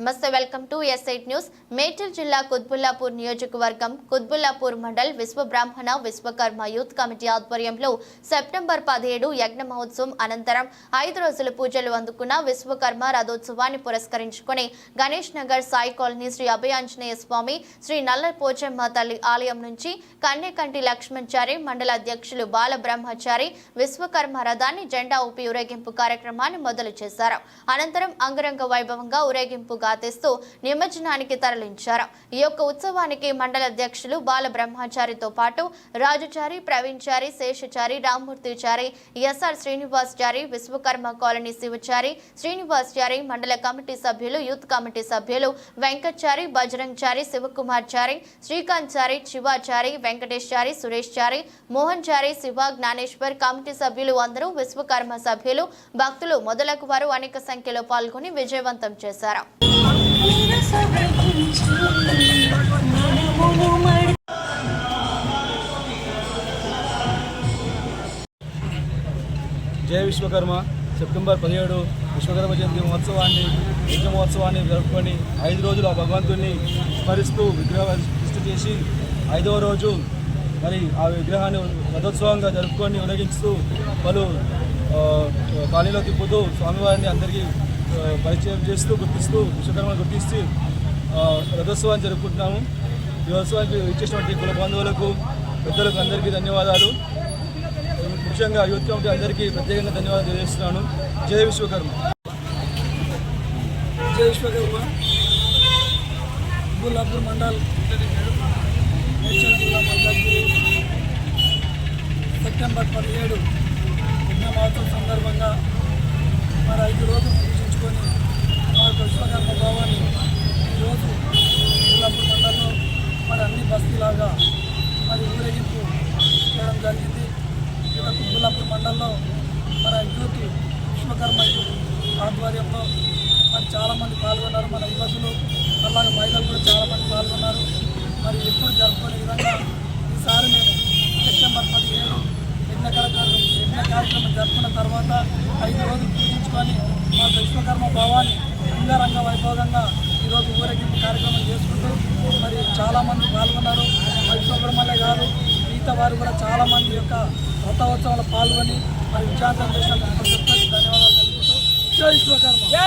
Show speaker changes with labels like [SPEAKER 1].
[SPEAKER 1] నమస్తే welcome to S eight news. Medchal జిల్లా కుత్బుల్లాపూర్ నియోజకవర్గం కుత్బుల్లాపూర్ మండల్ విశ్వబ్రాహ్మణ విశ్వకర్మ యూత్ కమిటీ ఆధ్వర్యంలో సెప్టెంబర్ పదిహేడు యజ్ఞ మహోత్సవం అనంతరం ఐదు రోజుల పూజలు అందుకున్న విశ్వకర్మ రథోత్సవాన్ని పురస్కరించుకుని గణేష్ నగర్ సాయి కాలనీ శ్రీ అభయాంజనేయ స్వామి శ్రీ నల్ల పోచమ్మ తల్లి ఆలయం నుంచి కన్యకంటి లక్ష్మణ్చారి మండల అధ్యక్షులు బాలబ్రహ్మచారి విశ్వకర్మ రథాన్ని జెండా ఊపి ఊరేగింపు కార్యక్రమాన్ని మొదలు చేశారు. అనంతరం అంగరంగ వైభవంగా ఊరేగింపుగా గాతేస్తూ నిమజ్జనానికి తరలించారు. ఈ యొక్క ఉత్సవానికి మండల అధ్యక్షులు బాల బ్రహ్మచారితో పాటు రాజుచారి ప్రవీణ్చారి శేషచారి రామ్మూర్తిచారి ఎస్ఆర్ శ్రీనివాస్ చారి విశ్వకర్మ కాలనీ శివచారి శ్రీనివాస్ చారి మండల కమిటీ సభ్యులు యూత్ కమిటీ సభ్యులు వెంకట్చారి బజరంగ్ చారి శివకుమార్ చారి శ్రీకాంత్ చారి శివాచారి వెంకటేష్ చారి సురేష్ చారి మోహన్ చారి శివ జ్ఞానేశ్వర్ కమిటీ సభ్యులు అందరూ విశ్వకర్మ సభ్యులు భక్తులు మొదలగు వారు అనేక సంఖ్యలో పాల్గొని విజయవంతం చేశారు.
[SPEAKER 2] జయ విశ్వకర్మ. సెప్టెంబర్ పదిహేడు విశ్వకర్మ జయంతి మహోత్సవాన్ని యజ్ఞ మహోత్సవాన్ని జరుపుకొని ఐదు రోజులు ఆ భగవంతుడిని స్మరిస్తూ విగ్రహ సృష్టి చేసి ఐదవ రోజు మరి ఆ విగ్రహాన్ని రథోత్సవంగా జరుపుకొని ఉలగించుతూ పలు ఆ, కాలనీలో తిప్పుతూ స్వామివారిని అందరికీ పరిచయం చేస్తూ గుర్తిస్తూ విశ్వకర్మను గుర్తిస్తూ రథోత్సవాన్ని జరుపుకుంటున్నాము. ఈ ఉత్సవానికి ఇచ్చేసినటువంటి కుల బంధువులకు పెద్దలకు అందరికీ ధన్యవాదాలు. ముఖ్యంగా యూత్ కమిటీ అందరికీ ప్రత్యేకంగా ధన్యవాదాలు తెలియజేస్తున్నాను. జయ విశ్వకర్మ.
[SPEAKER 3] జయ విశ్వకర్మ. బుల్లాపూర్ మండల్. జిల్లా మల్కాజ్గిరి సెప్టెంబర్ పదిహేడు. యజ్ఞ మహోత్సవం సందర్భంగా మరి ఐదు రోజులు పూజించుకొని మా యొక్క విశ్వకర్మ భావాన్ని ఈరోజు బుల్లాపూర్ మండలంలో మరి అన్ని బస్తీలాగా మరి ఊరేగింపు చేయడం జరిగింది ఇక్కడ కుబ్బుల్లాపూర్ మండలంలో మన యూత్ విశ్వకర్మ యూత్ ఆధ్వర్యంలో మరి చాలామంది పాల్గొన్నారు. మన యువకులు అలాగే మహిళలు కూడా చాలామంది పాల్గొన్నారు. మరి ఎప్పుడు జరుపుకునే విధంగా ఈసారి నేను సెప్టెంబర్ పదిహేను యజ్ఞ కార్యక్రమం యజ్ఞ కార్యక్రమం జరుపుకున్న తర్వాత ఐదు రోజులు పూజించుకొని మా విశ్వకర్మ భావాన్ని అంగరంగ వైభవంగా ఈరోజు ఊరేగింపు కార్యక్రమం చేసుకుంటూ మరి చాలామంది పాల్గొన్నారు. మా విశ్వకర్మలే కాదు మిగతా వారు కూడా చాలామంది యొక్క రథోత్సవంలో పాల్గొని మరి విజయార్థం ధన్యవాదాలు తెలుపుతూ జై విశ్వకర్మ